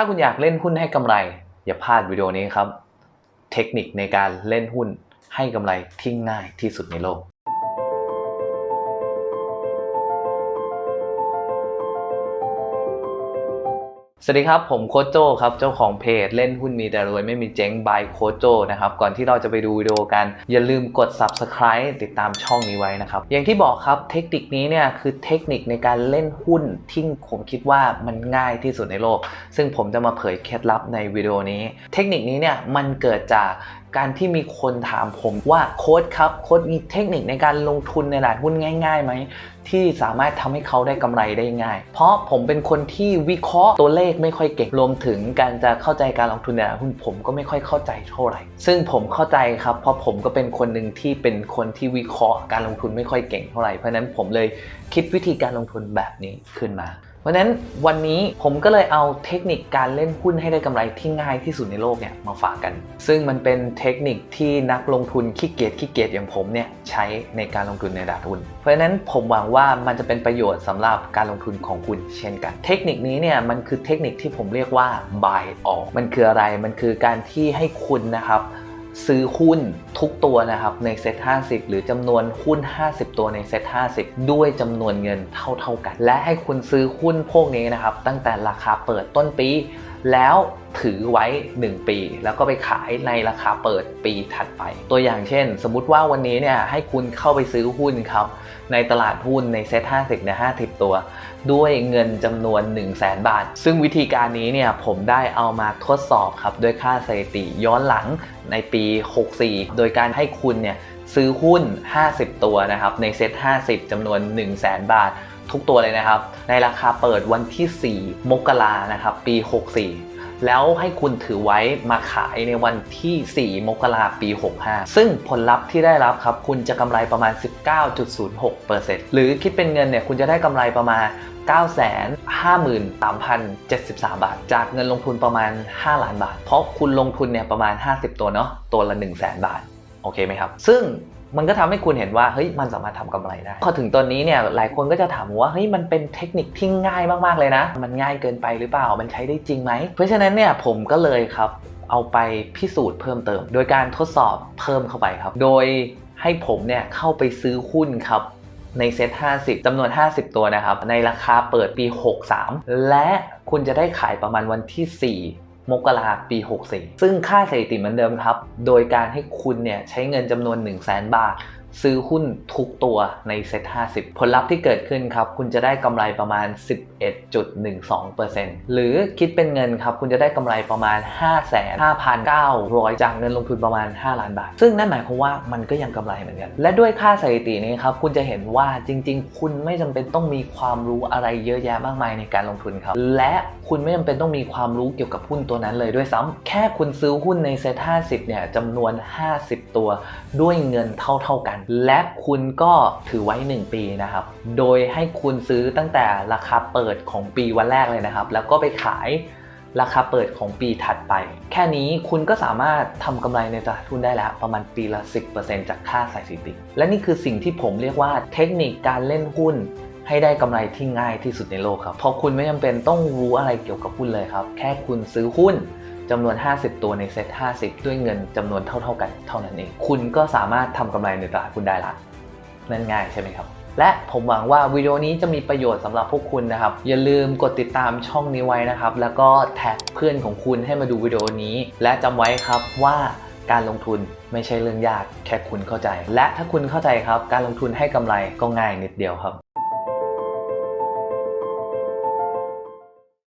ถ้าคุณอยากเล่นหุ้นให้กำไร อย่าพลาดวิดีโอนี้ครับ เทคนิคในการเล่นหุ้นให้กำไรที่ง่ายที่สุดในโลก สวัสดีครับ ผมโคโจครับ เจ้าของเพจเล่นหุ้นมีแต่รวยไม่มีเจ๊งบายโคโจนะครับ ก่อนที่เราจะไปดูวิดีโอกัน อย่าลืมกด subscribe ติดตามช่องนี้ไว้นะครับ อย่างที่บอกครับเทคนิคนี้เนี่ยคือเทคนิคในการเล่นหุ้นที่ผมคิดว่ามันง่ายที่สุดในโลก ซึ่งผมจะมาเผยเคล็ดลับในวิดีโอนี้ เทคนิคนี้เนี่ยมันเกิดจากการที่มีคนถามผมว่าโค้ดครับโค้ดมีเทคนิคในการลงทุนในตลาดหุ้นง่ายๆไหมที่สามารถทำให้เขาได้กำไรได้ง่าย เพราะผมเป็นคนที่วิเคราะห์ตัวเลขไม่ค่อยเก่งรวมถึงการจะเข้าใจการลงทุนในตลาดหุ้นผมก็ไม่ค่อยเข้าใจเท่าไหร่ ซึ่งผมเข้าใจครับ เพราะผมก็เป็นคนหนึ่งที่เป็นคนที่วิเคราะห์การลงทุนไม่ค่อยเก่งเท่าไหร่เพราะนั้นผมเลยคิดวิธีการลงทุนแบบนี้ขึ้นมา เพราะฉะนั้นวันนี้ผมก็เลยเอาเทคนิคการเล่นหุ้นให้ได้กำไรที่ง่ายที่สุดในโลกเนี่ยมาฝากกัน ซึ่งมันเป็นเทคนิคที่นักลงทุนขี้เกียจขี้เกียจอย่างผมเนี่ยใช้ในการลงทุนในตลาดหุ้น เพราะฉะนั้นผมหวังว่ามันจะเป็นประโยชน์สำหรับการลงทุนของคุณเช่นกัน เทคนิคนี้เนี่ยมันคือเทคนิคที่ผมเรียกว่า buy all มันคืออะไรมันคือการที่ให้คุณนะครับ ซื้อหุ้นทุกตัวนะครับในเซ็ต50 หรือจำนวนหุ้น 50 ตัวในเซ็ต50 ด้วยจำนวนเงินเท่าๆกัน และให้คุณซื้อหุ้นพวกนี้นะครับตั้งแต่ราคาเปิดต้นปี แล้วถือไว้ 1 ปี แล้วก็ไปขายในราคาเปิดปีถัดไป ตัวอย่างเช่น สมมุติว่าวันนี้เนี่ยให้คุณเข้าไปซื้อหุ้นครับในตลาดหุ้นในเซ็ต50เนี่ย50 ตัว ด้วยเงินจำนวน 1 0 0 0 0แบาท ซึ่งวิธีการนี้เนี่ยผมได้เอามาทดสอบครับด้วยค่าสถิติย้อนหลังในปี 64 โดยการให้คุณเนี่ยซื้อหุ้น 50 ตัวนะครับในเซ็ต50จำนวน 1 0 0 0 0แบาท ทุกตัวเลยนะครับ ในราคาเปิดวันที่ 4 มกรานะครับ ปี 64 แล้วให้คุณถือไว้มาขายในวันที่ 4 มกราปี 65 ซึ่งผลลัพธ์ที่ได้รับครับ คุณจะกำไรประมาณ 19.06%หรือคิดเป็นเงินเนี่ย คุณจะได้กำไรประมาณ 953,073 บาท จากเงินลงทุนประมาณ 5 ล้านบาท เพราะคุณลงทุนเนี่ยประมาณ 50 ตัวเนาะ ตัวละ 1 0 0 0 0แบาท โอเคไหมครับ ซึ่ง มันก็ทำให้คุณเห็นว่าเฮ้ยมันสามารถทำกำไรได้ พอถึงตอนนี้เนี่ยหลายคนก็จะถามว่าเฮ้ยมันเป็นเทคนิคที่ง่ายมากๆเลยนะ มันง่ายเกินไปหรือเปล่ามันใช้ได้จริงไหม เพราะฉะนั้นเนี่ยผมก็เลยครับเอาไปพิสูจน์เพิ่มเติม โดยการทดสอบเพิ่มเข้าไปครับ โดยให้ผมเนี่ยเข้าไปซื้อหุ้นครับในเซ็ต50จำนวน 50 ตัวนะครับ ในราคาเปิดปี 63 และคุณจะได้ขายประมาณวันที่ 4 มกราปี 64 ซึ่งค่าสถิติเหมือนเดิมครับ โดยการให้คุณเนี่ยใช้เงินจำนวน 1 0 0 0 0แบาท ซื้อหุ้นทุกตัวในเซ็ต50 ผลลัพธ์ที่เกิดขึ้นครับ คุณจะได้กำไรประมาณ 11.12%หรือคิดเป็นเงินครับ คุณจะได้กำไรประมาณ 55,900 จากเงินลงทุนประมาณ 5 ล้านบาท ซึ่งนั่นหมายความว่ามันก็ยังกำไรเหมือนกัน และด้วยค่าสถิตินี้ครับ คุณจะเห็นว่าจริง ๆ คุณไม่จำเป็นต้องมีความรู้อะไรเยอะแยะมากมายในการลงทุนครับ และคุณไม่จำเป็นต้องมีความรู้เกี่ยวกับหุ้นตัวนั้นเลยด้วยซ้ำแค่คุณซื้อหุ้นในเซ็ต50 เนี่ยจำนวน 50 ตัวด้วยเงินเท่า ๆกันและคุณก็ถือไว้ 1 ปีนะครับ โดยให้คุณซื้อตั้งแต่ราคาเปิดของปีวันแรกเลยนะครับ แล้วก็ไปขายราคาเปิดของปีถัดไป แค่นี้คุณก็สามารถทำกำไรในตลาดหุ้นได้แล้ว ประมาณปีละ 10%จากค่าสถิติ และนี่คือสิ่งที่ผมเรียกว่าเทคนิคการเล่นหุ้น ให้ได้กำไรที่ง่ายที่สุดในโลกครับ เพราะคุณไม่จำเป็นต้องรู้อะไรเกี่ยวกับหุ้นเลยครับ แค่คุณซื้อหุ้นจำนวน 50 ตัวในเซ็ต50 ด้วยเงินจำนวนเท่า ๆ กันเท่านั้นเอง คุณก็สามารถทำกำไรในตลาดหุ้นได้ละนั่นง่ายใช่ไหมครับ และผมหวังว่าวิดีโอนี้จะมีประโยชน์สำหรับพวกคุณนะครับ อย่าลืมกดติดตามช่องนี้ไว้นะครับ แล้วก็แท็กเพื่อนของคุณให้มาดูวิดีโอนี้ และจำไว้ครับว่าการลงทุนไม่ใช่เรื่องยากแค่คุณเข้าใจ และถ้าคุณเข้าใจครับ การลงทุนให้กำไรก็ง่ายนิดเดียวครับ